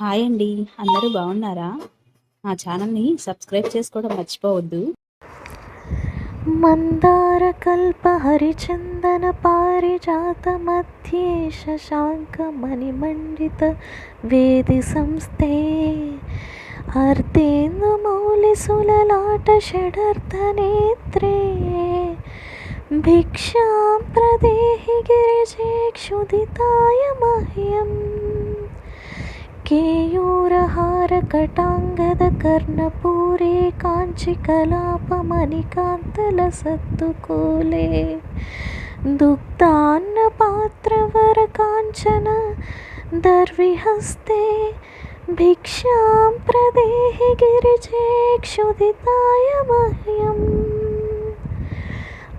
Hi అండి. అందరూ బాగున్నారా? నా ఛానల్ని సబ్స్క్రైబ్ చేసుకోవడం మర్చిపోవద్దు. మందార కల్ప హరిచందన పారిజాత మధ్యే శశాంక మణిమండిత వేది సంస్థే. అర్ధేందు మౌలి సులలాట షడర్థ నేత్రే. భిక్షాం ప్రదేహి గిరిజేక్షుదితాయ మహ్యం. केयूरहारकटाङ्गदकर्णपूरे काञ्चिकलापमणिकान्तलसत्तुकूले। दुग्धान्नपात्रवरकाञ्चन दर्विहस्ते भिक्षां प्रदेहि गिरिजे क्षुदिताय मह्यम्।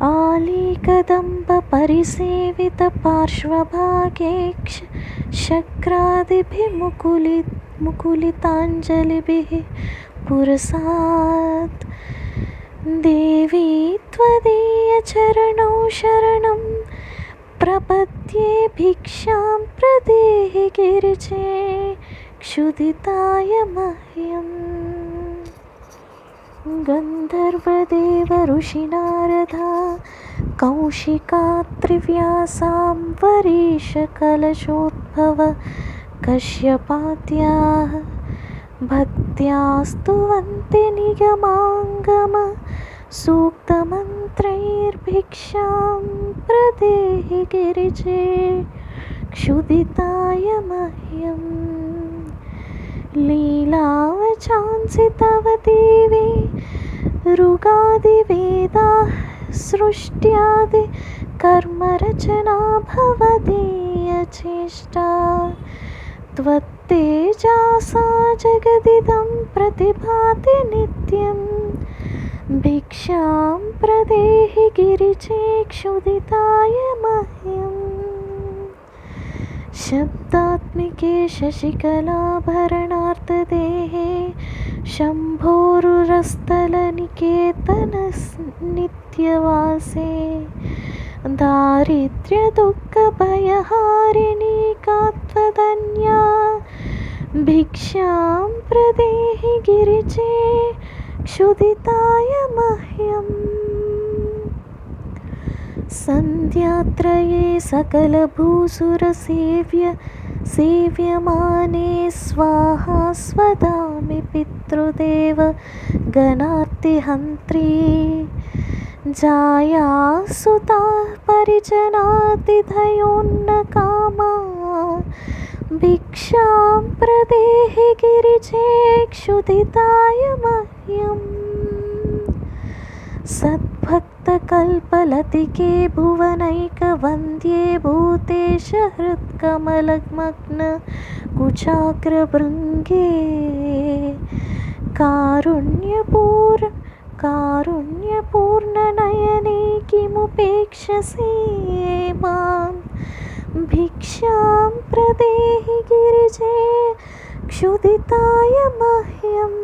आलीकदम्बपरिसेवितपार्श्वभागे शक्रादिभिमुकुलि मुकुलिताञ्जलिभिः पुरसात्। देवी त्वदीयचरणौ शरणं, प्रपद्ये भिक्षां प्रदेहि गिरिजे, क्षुदिताय मह्यम् गन्धर्वदेव ऋषिनारदा कौशिकात्रिव्यासां वरीशकलशोद्भव कश्यपाद्याः भक्त्या स्तुवन्ति निगमाङ्गम सूक्तमन्त्रैर्भिक्षां प्रदेहि गिरिजे क्षुदिताय मह्यम् लीलावचांसि तव देवी ऋगादिवेदाः सृष्ट्यादि यचेष्टा त्वत्तेजासा जगदिदं प्रतिभाति नित्यं। भिक्षां प्रदेहि गिरिचेक्षुदिताय मह्यम् शब्दात्मिके शशिकलाभरणार्तदेहे शम्भोरुरस्तलनिकेतनस् नित्यवासे दारिद्र्यदुःखभयः भिक्षां प्रदेहि गिरिजे क्षुदिताय मह्यम् सन्ध्यात्रये सकलभूसुरसेव्य सेव्यमाने स्वाहा स्वदामि पितृदेव गणार्तिहन्त्री जाया सुता परिजनातिथयोन्नकामा భిక్షాం ప్రదేహి గిరిచేక్షుదితాయ మహ్యం సద్భక్తకల్పలతికే భువనైకవంద్యే భూతేశ హృత్కమలగ్మగ్న కుచాగ్రభృంగే కారుణ్యపూర్ కారుణ్యపూర్ణనయనే కిముపేక్షసే మాం भिक्षां प्रदेहि गिरिजे क्षुदिताय मह्यम्।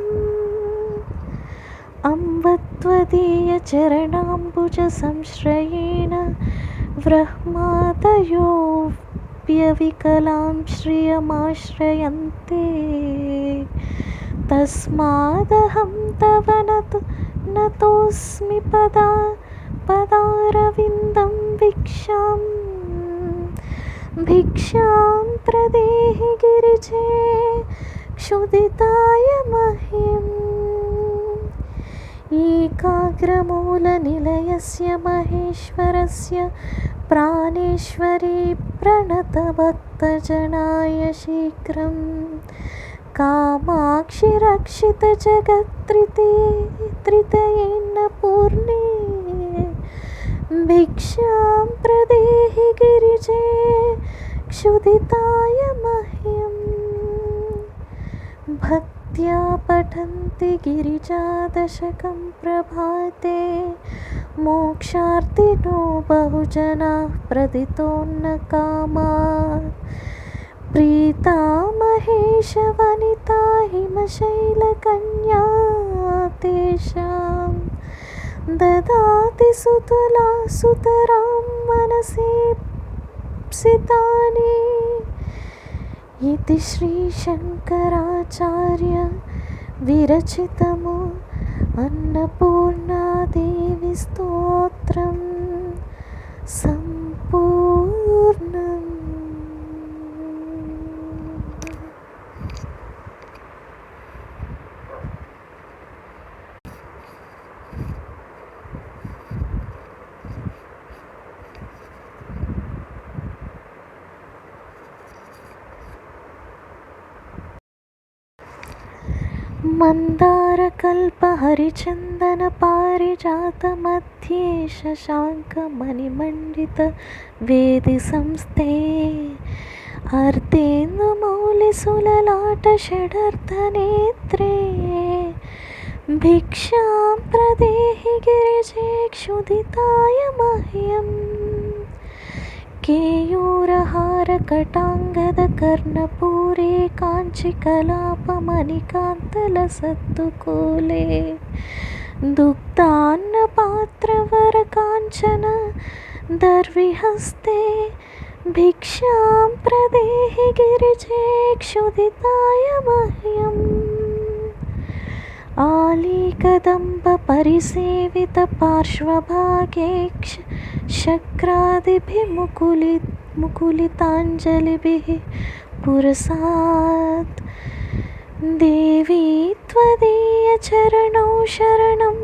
अम्बत्वदीयचरणाम्बुजसंश्रयेण ब्रह्मादयोऽप्यविकलां श्रियमाश्रयन्ते। तस्मादहं तव नतु नतोऽस्मि पदा पदारविन्दं भिक्षां भिक्षां प्रदेहि गिरिजे क्षुदिताय मह्यम् एकाग्रमूलनिलयस्य महेश्वरस्य प्राणेश्वरी प्रणतभक्तजनाय शीघ्रं कामाक्षि रक्षितजगत्त्रिते त्रितयेन्न पूर्णे भिक्षां प्रदेहि गिरिजे, क्षुदिताय मह्यम् भक्त्या पठन्ति गिरिजादशकं प्रभाते, मोक्षार्थिनो बहुजनाः प्रदितोन्नकामा प्रीता महेशवनिता हिमशैलकन्या तेषां ददाति सुतला सुतरां मनसीप्सितानि इति श्रीशङ्कराचार्य विरचितमु अन्नपूर्णादेवी स्तोत्रं सम् मन्दारकल्पहरिचन्दनपारिजातमध्ये शशाङ्कमणिमण्डितवेदिसंस्थे अर्धेन्दुमौलिसुललाटषडर्थनेत्रे भिक्षां प्रदेहि गिरिजे क्षुदिताय मह्यम् केयूरहारकटाङ्गदकर्णपूरे काञ्चिकलापमणिकान्तलसत्तुकूले दुग्धान्नपात्रवरकाञ्चन दर्विहस्ते भिक्षां प्रदेहि गिरिजे क्षुदिताय मह्यम् आलीकदम्बपरिसेवितपार्श्वभागे क्ष शक्रादिभिः मुकुलिताञ्जलिभिः पुरसात्। देवी त्वदीयचरणौ शरणं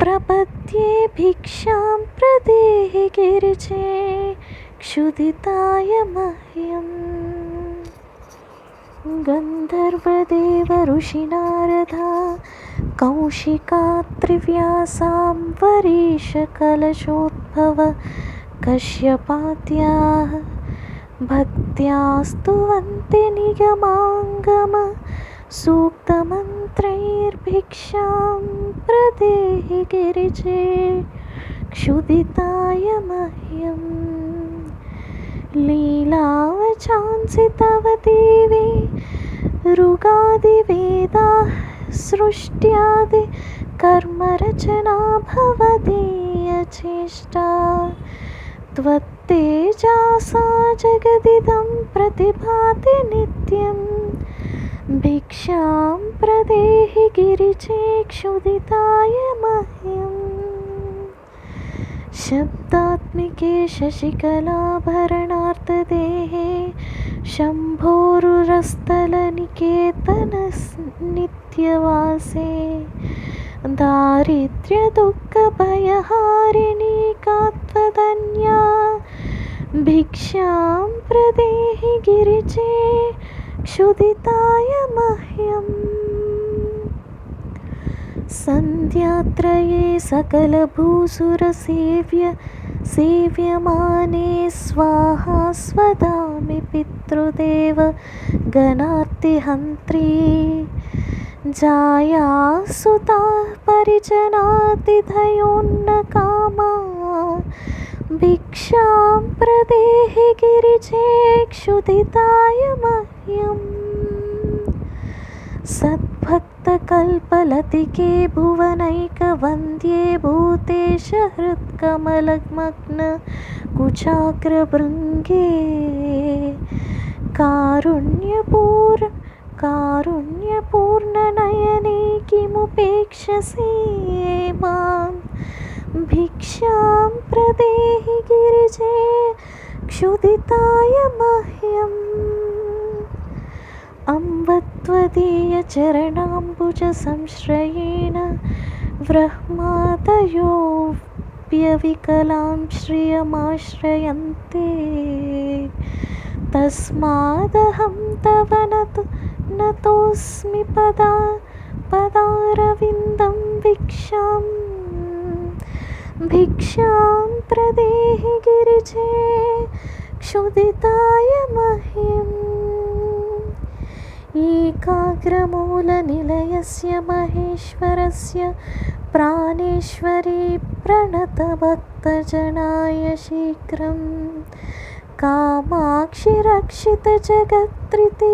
प्रपद्ये भिक्षां प्रदेहि गिरिजे क्षुदिताय मह्यम् गन्धर्वदेव ऋषिनारदा कौशिकात्रिव्यासां वरीशकलशोद्भव कश्यपाद्याः भक्त्या स्तुवन्ति निगमाङ्गम सूक्तमन्त्रैर्भिक्षां प्रदेहि गिरिजे क्षुदिताय मह्यम् लीलावचांसि तव देवी ऋगादिवेदाः सृष्ट्यादि कर्मरचना भवदीयचेष्टा त्वत्तेजासा जगदिदं प्रतिभाति नित्यं भिक्षां प्रदेहि गिरिजे क्षुदिताय मह्यम् शब्दात्मिके शशिकलाभरणार्तदेहे शम्भोरुरस्थलनिकेतननित्यवासे दारिद्र्यदुःखभयहारिणी कात्वदन्या भिक्षां प्रदेहि गिरिजे क्षुदिताय मह्यम् सन्ध्यात्रये सकलभूसुरसेव्य सेव्यमाने स्वाहा स्वदामि पितृदेव गणार्तिहन्त्री जाया सुता परिजनातिथयोन्नकामा। भिक्षां प्रदेहि गिरिजे क्षुदिताय मह्यम् सद्भक्तकल्पलतिके भुवनैकवन्द्ये भूतेश हृत्कमलमग्न कुचाग्रभृङ्गे कारुण्यपूर कारुण्यपूर्णनयने किमुपेक्षसे मां भिक्षां प्रदेहि गिरिजे क्षुदिताय मह्यम् अम्बत्वदीयचरणाम्बुजसंश्रयेण ब्रह्मादयोऽप्यविकलां श्रियमाश्रयन्ते तस्मादहं तव नतु नतोऽस्मि पदा पदारविन्दं भिक्षां भिक्षां प्रदेहि गिरिजे क्षुदिताय मह्यम् एकाग्रमूलनिलयस्य महेश्वरस्य प्राणेश्वरी प्रणतभक्तजनाय शीघ्रं कामाक्षि रक्षितजगत्रिते